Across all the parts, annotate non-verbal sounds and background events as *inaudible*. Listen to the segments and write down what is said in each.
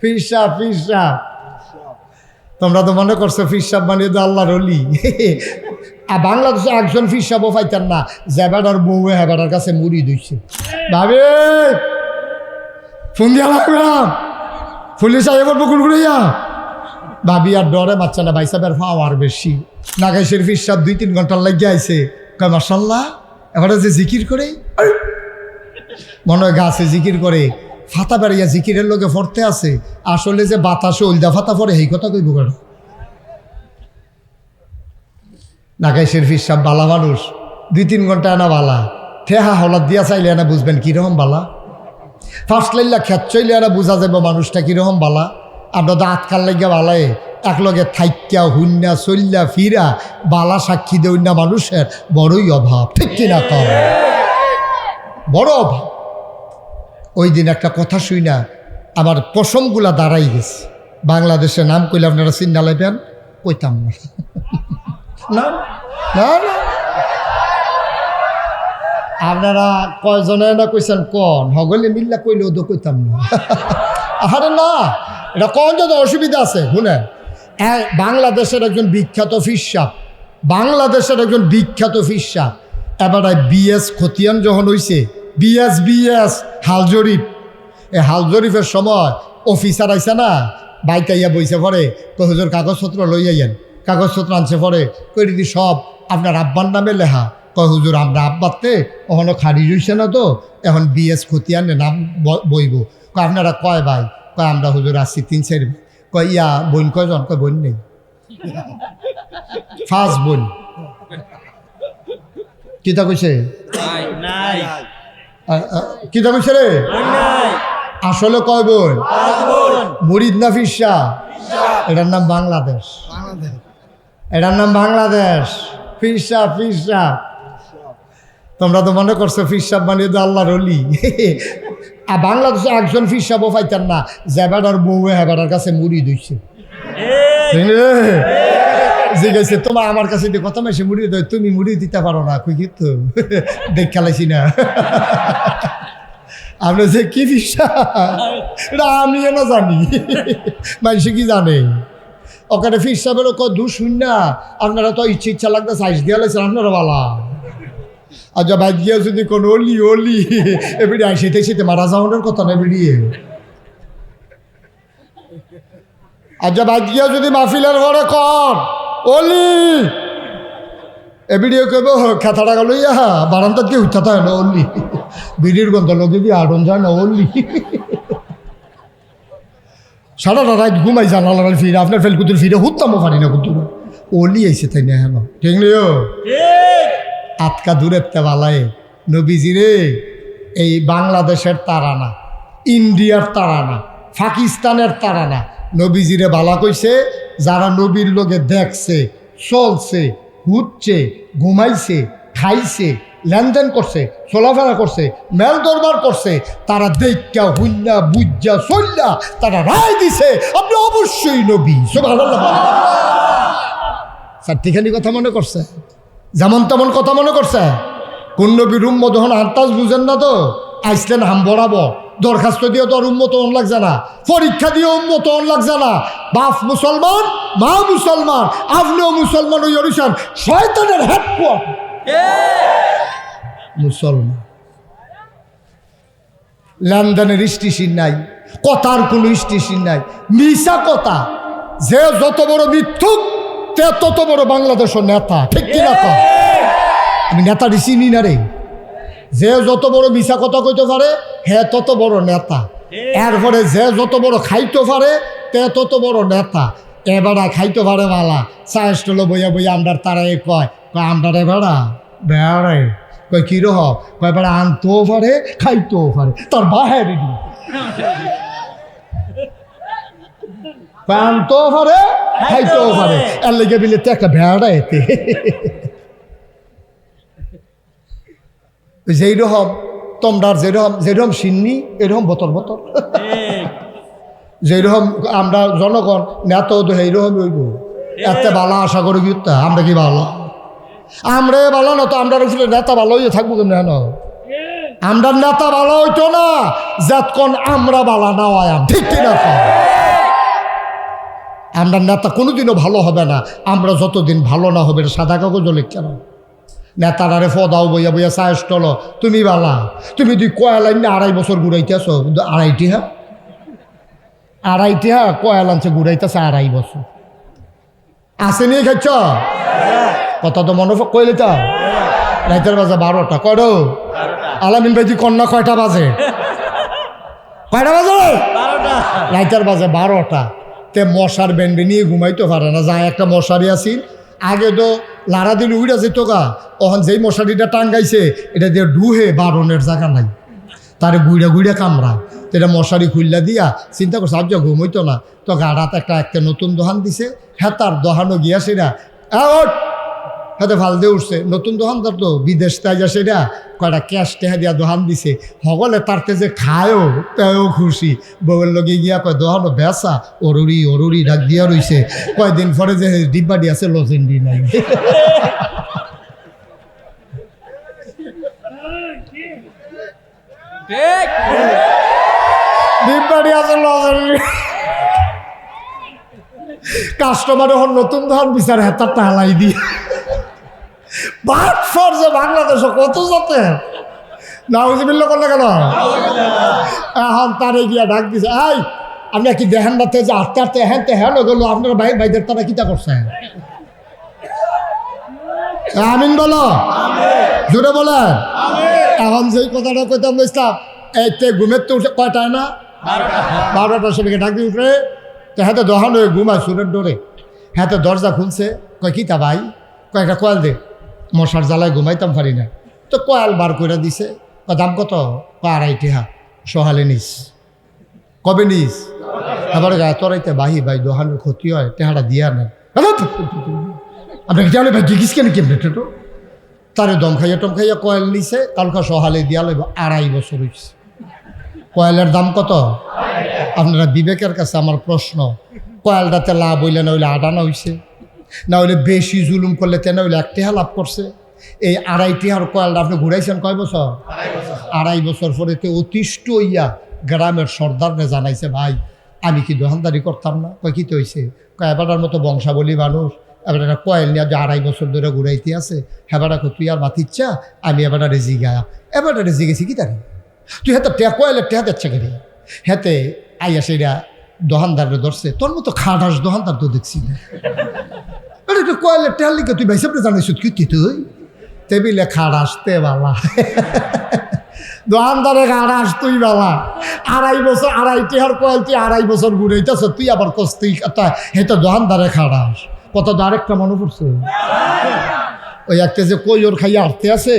ফিরসা ফিরসা। তোমরা তো মনে করছ ফিরসাব মানে তো আল্লাহর অলি *laughs* আর বাংলাদেশে একজন ফিরসাবও পাইতেন না জেবাডার বউ হেবাডার কাছে মুড়ি দিচ্ছে ভাবে, ফোন দিয়া লাগলাম। পুলিশ আইবার বকুল ঘুরিয়া ভাবি, আর ডরে বাচ্চা না ভাইসাবের পাওয়ার বেশি। নাগাইশের ফিরসাব দুই তিন ঘণ্টার লাগিয়ে আইছে। কয় মার্শাল্লাহ এবারে যে জিকির করে, মনে হয় গাছে জিকির করে। ফাতা বেড়াইয়া জিকিরের লোকে ফরতে আছে, আসলে যে বাতাসে উল্দা ফাতা পরে এই কথা কইব কেন? নাকাইশের ফিরসাব বালা মানুষ, দুই তিন ঘণ্টা আনা বালা। ঠেহা হলাদ দিয়া চাইলে আনা বুঝবেন কীরকম বালা? ফার্স্ট লাইলা খেচ্ছইলে আনা বুঝা যাবে মানুষটা কীরকম বালা? আমরা তো আতকাল লাগিয়া বালায় একলগে থাইক্যা হুন্যা চল্যা ফিরা, বালা সাক্ষী দেউন না মানুষের বড়ই অভাব। ঠিক কিনা কম? বড় অভাব। ওই দিন একটা কথা শুই না আমার পশমগুলা দাঁড়াই গেছে। বাংলাদেশের নাম কইলে আপনারা চিন্তা লাইবেন কইতাম না। না? আপনারা কয়জনে না কইছেন? কন? হগলে মিল্লা কইলেও তো কইতাম না। আরে না এটা কন যত অসুবিধা আছে শুনেন। বাংলাদেশের একজন বিখ্যাত ফিসাব বাংলাদেশের একজন বিখ্যাত ফিসাব এবার বিএস খতিয়ান যখন হইছে বিএস বিএস হাল জরিপ এই হাল জরিপের সময় অফিসার আইসা না বাইক আইয়া বইসে পরে তো হুজুর কাগজপত্র লই আইয়েন। কাগজপত্র আনছে পরে কই দিদি সব আপনার আব্বার নামে লেখা। কয় হুজুর আমরা আব্বাতে ওখানে খারিজ হইছে না তো এখন বিএস খতিয়ানে নাম ব- বইব। কয় আপনারা কয় ভাই? কয় আমরা হুজুর আসছি তিন চারি। কয় ইয়া বোন কয়জন? কয় বোন নেই। ফার্স্ট বোন। কিতা কইছে? নাই। আ- আ- কিতা কইছে রে আসলে কয় বোন? মুরিদ না ফিসা এটার নাম বাংলাদেশ। এটার নাম বাংলাদেশ। ফিরসা ফিরসা। তোমরা তো মনে করছ ফিরসাব মানে তো আল্লাহর অলি *laughs* আর বাংলাদেশে একজন ফিরসাবও পাইতেন না জেবাডার বউ হেবাডার কাছে মুড়ি দিচ্ছে জিজ্ঞাসা তোমার আমার কাছে দিয়ে কত মাসে মুড়ি দেয়, তুমি মুড়ি দিতে পারো না। কই কিন্তু দেখ খেলাইছি না। আমরা যে কি বিশ্বাস? এটা আমি না জানি? মানুষে কি জানে? ওখানে ফিস সাহেবের কত দু শূন্য আপনারা তো ইচ্ছে ইচ্ছা লাগতে সাইজ দিয়ে লাগছেন আপনারা বালা। আর যা গিয়ে যদি কোন অলি অলি এবারে আসিতে সেতে মারা যাওয়ানোর কথা না বেরিয়ে আর যা গিয়ে যদি মাহফিলের ঘরে কর অলি! এবিডিও কইব খেতাটা গেল ইয়া বারান্দাত কি হয় না অলি। বিড়ির গন্ধ লগে দিয়ে আড়ন যায় না অলি। সারাটা রাত ঘুমাই জানালার ফিরে আপনার ফেল কুতুর ফিরে হুত্তামো পারি না কুতুর অলি আইসে তাই না হেন ঠিক। নেই আতকা দূরের তেবালায় নবীজি রে এই বাংলাদেশের তারানা ইন্ডিয়ার তারানা পাকিস্তানের তারানা নবীজিরে বালা কইছে, যারা নবীর লোকে দেখছে, চলছে, ঘুরছে, ঘুমাইছে, খাইছে, লেনদেন করছে, চলাফেরা করছে, মেল দরবার করছে, তারা দেখা হুইল্লা বুজ্জা চল্লা তারা রায় দিছে, আপনি অবশ্যই নবী চারটিখানি কথা মনে করছে? যেমন তেমন কথা মনে করছে? কোন নবীর উম্মত হন আন্তাজ বুঝেন না তো? আইসলেন হাম বরাবো দরখাস্ত দিয়ে তো আর উম্মত অন লাগছে না। পরীক্ষা দিয়ে উম্মত অন লাগছে না। বাপ মুসলমান মা মুসলমান আপনিও মুসলমান ওই অরিসান শয়তানের হেডকোয়ার্টার। মুসলমান। লেনদেনের স্টেশন নাই কথার কোনো স্টেশন নাই। মিশা কথা যে যত বড় মিথ্যুক তে তত বড় বাংলাদেশের নেতা। ঠিক কিনা কর আমি নেতাটি চিনি না রে। যে যত বড় মিশা কথা কইতে পারে হে তত বড় নেতা। এরপরে যে যত বড় খাইতে পারে, তে তত বড় নেতা। এবারা খাইতে পারে মালা। চায়েস্টলো বইয়া বইয়া আমরা তারাই কয় কয়, আমরার এবারা বেড়াই। কয়, কি রহ? কয়, বেড়া আনতেও পারে, খাইতেও পারে। তার বাহারে আনতেও পারে, খাইতেও পারে। এর লেগে বিলে, তো একটা ভেড়া এতে যেই রকম তোমরা যেরকম যেরকম সিন্নি, এরকম বতর বতর যেরকম আমরা জনগণ, নেতা তো সেইরকম হইব। এত ভালো আশা করি কি? আমরা কি ভালো? আমরা ভালো না তো আমরা নেতা ভালো হয়ে থাকব কেন হেন আমরা নেতা ভালো হইতো না যতক্ষণ আমরা বালা না হয় ঠিক কিনা? আমরা নেতা কোনোদিনও ভালো হবে না, আমরা যতদিন ভালো না হবে সাদা কাগজ লিখছে না। নেতারারে ফদাও বইয়া বইয়া সায়স টল তুমি বালা তুমি তুই কয়া লাইন আড়াই বছর ঘুরাইতেছ আড়াইটি হা? আড়াইটি হ্যাঁ কয়া লাঞ্চে ঘুরাইতেছে আড়াই বছর। আসে নিয়ে খাচ্ছ কথা তো মনে কইলে তো? রাইতের বাজে বারোটা কয়টো? আলামিন ভাই তুই কন্যা কয়টা বাজে? কয়টা বাজে? রাইতের বাজে বারোটা। তে মশার ব্যান্ডে নিয়ে ঘুমাইতে পারে না যা একটা মশারি আসিল আগে তো লাড়া দিল উইরা যেত গা। ওখান যেই মশারিটা টাঙ্গাইছে, এটা দিয়ে ডুহে বারণের জায়গা নাই। তার গুইড়া গুইড়া কামড়া এটা মশারি খুললা দিয়া চিন্তা করছে আজ ঘুমাইতো না। তো গাড়াতে একটা একটা নতুন দোহান দিছে হ্যাঁ তার দোহানও গিয়া সেটা হাতে ভালো দিয়ে উঠছে। নতুন দোকানদার তো বিদেশ তাই যা সেটা কয়টা ক্যাশ টেহা দিয়া দোকান দিছে। হগলে তারতে যে খায়ও তেও খুশি। বউয়ের লগে গিয়া কয় দোকানো বেসা অরুরি অরুরি ডাক দিয়া রইছে। কয়দিন পরে যে ডিব্বাডি আছে লজেন্ডি নাই। আছে লজেন্ডি কাস্টমার এখন নতুন ধান বিচার হেতারটা হালাই দিয়ে। বাদ ফর যে বাংলাদেশে কত যাতে নাউজিবিল্লা করলে কেন? এখন তারে গিয়া ডাক দিছে। আই আমরা কি দেখেন বাতে যে আটতে আটতে হ্যান তে হ্যান গেল, আপনার ভাই ভাইদের তারা কিতা করছে? আমিন বলো। জুড়ে বলে এখন যেই কথাটা কইতাম ইসলাম এই তে ঘুমের তো উঠে কয়টায় না? বারোটার সময় ডাক দিয়ে উঠে। তো হ্যাঁ তো দহান হয়ে ঘুমায় সুরের ডোরে। হ্যাঁ তো দরজা খুলছে। কয় কিতা ভাই? কয়েকটা কয়াল দে। মশার জ্বালায় ঘুমাইতাম পারি না। তো কয়াল বার করে দিছে দাম কত? কয় আড়াইটি হা সহালে নিস। কবে নিস? আবার গায়ে তরাইতে বাহি, ভাই দোহানের ক্ষতি হয়, টেহাটা দিয়া নেন আপনাকে জানে ভাই জিজ্ঞিস কেন কেমনে তারে দম খাইয়া টম খাইয়া কয়েল নিছে, কালকা সহালে দিয়া লইব, আড়াই বছর হয়েছে কয়েলের দাম কত? আপনারা বিবেকের কাছে আমার প্রশ্ন, কয়েলটাতে লাভ হইলে না হইলে আডানা হইছে। না হইলে বেশি জুলুম করলে তেনা হইলে এক টেহা লাভ করছে। এই আড়াই টেহার কয়েলটা আপনি ঘুরাইছেন কয় বছর? আড়াই বছর পরে তো অতিষ্ঠ হইয়া গ্রামের সর্দারনে জানাইছে, ভাই, আমি কি দোকানদারি করতাম না? কয়, কি তো হয়েছে কয় এবারটার মতো বংশাবলী মানুষ, এবার একটা কয়েল নিয়ে আড়াই বছর ধরে ঘুরাইতে আছে হেবাটা তুই আর মাতিচ্ছা আমি এবারটা রেজি গায়া এবারটা রেজি গেছি কি তারি? তুই হাতে টেয়া কয়েলের টেহা দিচ্ছে কেন? হেতে আইয়া সেটা দোকানদারে ধরছে। তোর মতো খাটাস দোকানদার তো দেখছি না। তুই কয়েলের লিখে তুই ভাই সামনে জানাইছ কি তুই? টেবিলে খাটাস তে বালা। দোকানদারে খাটাস তুই বালা। আড়াই বছর, আড়াই টেহার কয়েল তুই আড়াই বছর ঘুরাইতেছ তুই আবার কস তুই হেতে দোকানদারে খাটাস কত তো আরেকটা মনে পড়ছে? ওই একটা যে কই ওর খাইয়া আটতে আছে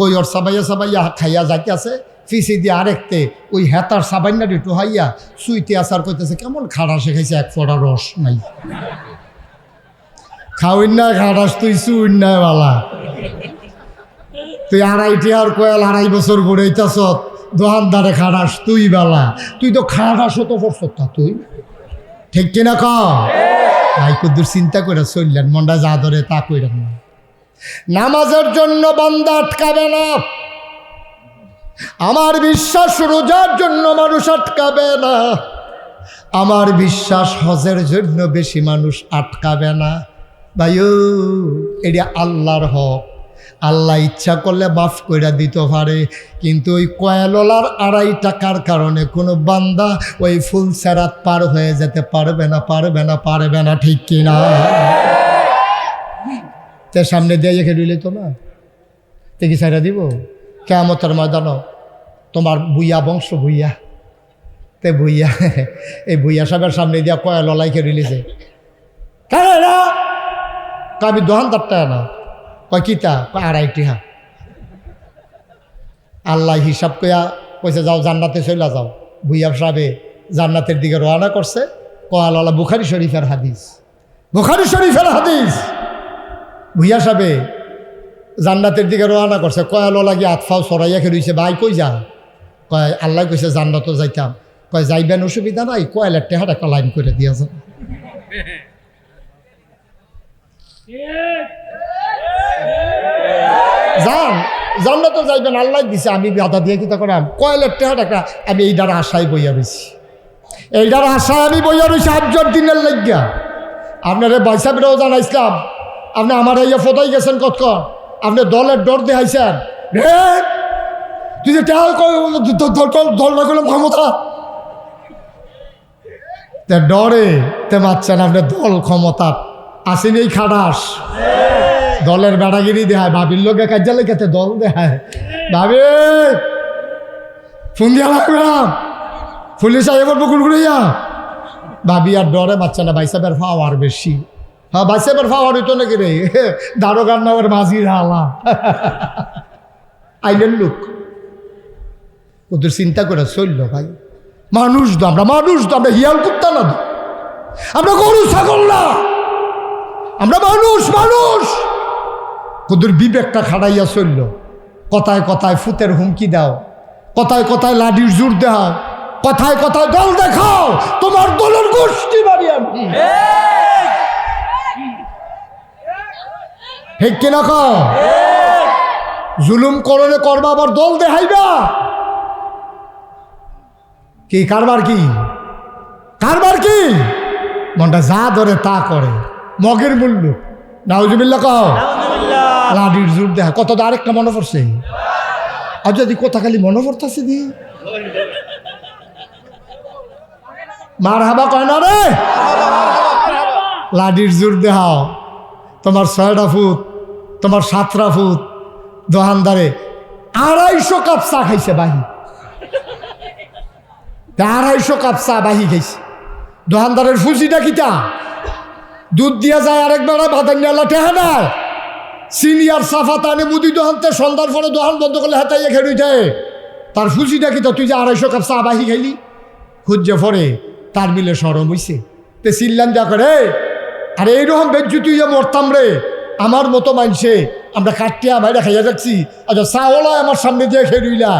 ওর সাবাইয়া সাবাইয়া খাইয়া যাইতে আছে ফিসি দিয়ে আরেকতে ওই হেতার সাবাইনা একটু হাইয়া সুইতে আসার কইতেছে, কেমন খাড়া শেখাইছে এক ফোঁটা রস নাই। খাওয়াই না খাড়াস তুই, সুইন না বালা। তুই আড়াইটি আর কয়াল আড়াই বছর ঘুরাইতেছ দোকানদারে খাড়াস তুই বালা। তুই তো খাড়াস তো করছ তা তুই। ঠিক কিনা ক? ভাই কুদ্দুর, চিন্তা করে চললেন, মনটা যা ধরে তা কইরেন না নামাজের জন্য বান্দা আটকাবে না। আমার বিশ্বাস রোজার জন্য মানুষ আটকাবে না। আমার বিশ্বাস হজের জন্য বেশি মানুষ আটকাবে না। ভাইও, এটা আল্লাহর হক। আল্লাহ ইচ্ছা করলে মাফ করে দিতে পারে, কিন্তু ওই কয়েললার আড়াই টাকার কারণে? কোনো বান্দা ওই ফুল সেরাত পার হয়ে যেতে পারবে না পারবে না পারবে না, ঠিক কিনা তে সামনে দিয়ে রেখে দিলে তো না। তে কি সাইরা দিব? কেমতের ময়দানও তোমার বুইয়া বংশ বুইয়া। তে বুইয়া, *laughs* এই বুইয়া সাহেবের সামনে দিয়া কয়া ললাইকে রিলিজে কেন না কয়, আমি দোকানদারটা না কয় কিতা কয় আড়াইটি হা আল্লাহ হিসাব কইয়া কইছে, যাও, জান্নাতে চলে যাও। বুইয়া সাহেবে জান্নাতের দিকে রওনা করছে। কয়াললা বুখারি শরীফের হাদিস। বুখারি শরীফের হাদিস। ভুইয়া সাবে জান্নাতের দিকে রওনা করছে। কয়ালো লাগি আতফাও সরাইয়া খেলছে ভাই, কই যা কয়, আল্লাহ কইছে জান্নাতও যাইতাম। কয়, যাইবেন, অসুবিধা নাই। কয়লার টেহার একটা লাইন করে দিয়া যান যান জান্নাতও যাইবেন, আল্লাহ দিছে, আমি বাধা দিয়ে কিতা করাম কয়লার টেহার একটা, আমি এই দ্বারা আশায় বইয়া রয়েছি এইটার আশায় আমি বইয়া রয়েছি আটজন দিনের লাগিয়া। আপনারে বাইসাবেরাও জানাইছিলাম, আপনি আমার এই ফোটাই গেছেন কতক্ষণ? আপনি দলের ডর দেখাইছেন। তুই যে দল না করলাম ক্ষমতা। তে ডরে, তে মারছেন আপনি দল ক্ষমতা। আসেনি এই খাটাস। দলের বেড়াগিরি দেখায়, ভাবির লোকে কাজে লেগেতে দল দেখায়। ভাবি! ফোন দিয়া লাগবে না। পুলিশ এবার বকুল ঘুরিয়া ভাবি আর ডরে বাচ্চা না বাইসাবের পাওয়ার বেশি। হ্যাঁ বাইসাবের পাওয়ার হইতো নাকি রে *laughs* দারোগার নামের মাঝির হালা *laughs* আইলেন লোক। ওদের চিন্তা করে চলল ভাই। মানুষ তো আমরা, মানুষ তো আমরা হিয়াল কুত্তা না আমরা গরু, ছাগল না। আমরা মানুষ মানুষ। ওদের বিবেকটা খাড়াইয়া চলল। কথায় কথায় ফুতের হুমকি দাও। কথায় কথায় লাঠির জোর দাও কথায় কথায় দল দেখাও। তোমার দলের গোষ্ঠী বাড়ি আমি। ঠিক কিনা কও? জুলুম করলে করবা আবার দল দেখাইবা। কি কারবার কি? কারবার কি? মনটা যা ধরে তা করে। মগের মূল্য। নাউজুবিল্লা আলহামদুলিল্লাহ লাডির জোর দেখা। কত আরেকটা মনে পড়ছে। আর যদি কথা খালি মনে পড়তেছে দি? মার হাবা কয় না রে? লাডির জোর দেহাও তোমার ছয়টা ফুট, তোমার সাতটা ফুট দোকানদারে আড়াইশো কাপ চা খাইছে বাহি। আড়াইশো কাপ চা বাহি খাইছে। দোকানদারের ফুজিটা কিটা দুধ দিয়া যায় আরেক বেড়া ভাতার নিয়ে টেহা নাই সিনিয়র সাফা তানে মুদি দোহানতে, সন্ধ্যার পরে দোহান বন্ধ করলে হাতাইয়া খেয়ে যায় তার ফুসিটা কি তো তুই যে আড়াইশো কাপ চা বাহি খাইলি? খুঁজে পরে তার মিলে সরম হইছে। তে চিল্লান যা করে আরে এইরকম বেজ্জু তুই মরতাম রে, আমার মতো মানছে আমরা কাটিয়া বাইরে খাইয়া যাচ্ছি। আচ্ছা চাওলা আমার সামনে দিয়ে খেয়ে রইলা।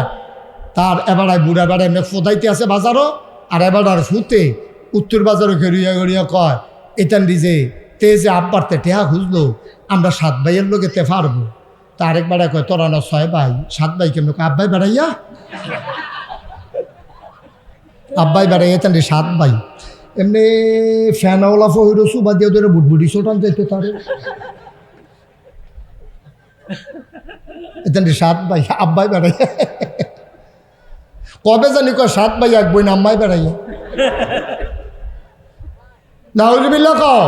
তার এবারায় বুড়া বেড়া এমনি ফোদাইতে আছে বাজারও, আর এবার ফুতে উত্তর বাজারও খেরিয়া গড়িয়া কয়, এটান দিছে তে যে আব্বারতে টেহা খুঁজলো, আমরা সাত ভাইয়ের লোকে তে পারব তা আরেক বেড়া কয়, তোরা না ছয় ভাই, সাত ভাই কেমন আব্বাই বেড়াইয়া? আব্বাই বেড়াইয়া এতেন রে সাত ভাই। এমনি ফ্যানওয়ালা ফহির সুবা দিয়ে ধরে বুটবুটি সোটান যেতে তারে। এতেন রে সাত ভাই আব্বাই বেড়াই কবে জানি কয় সাত ভাই, এক বই নাম্বাই বেড়াইয়া। বিল্লা কও।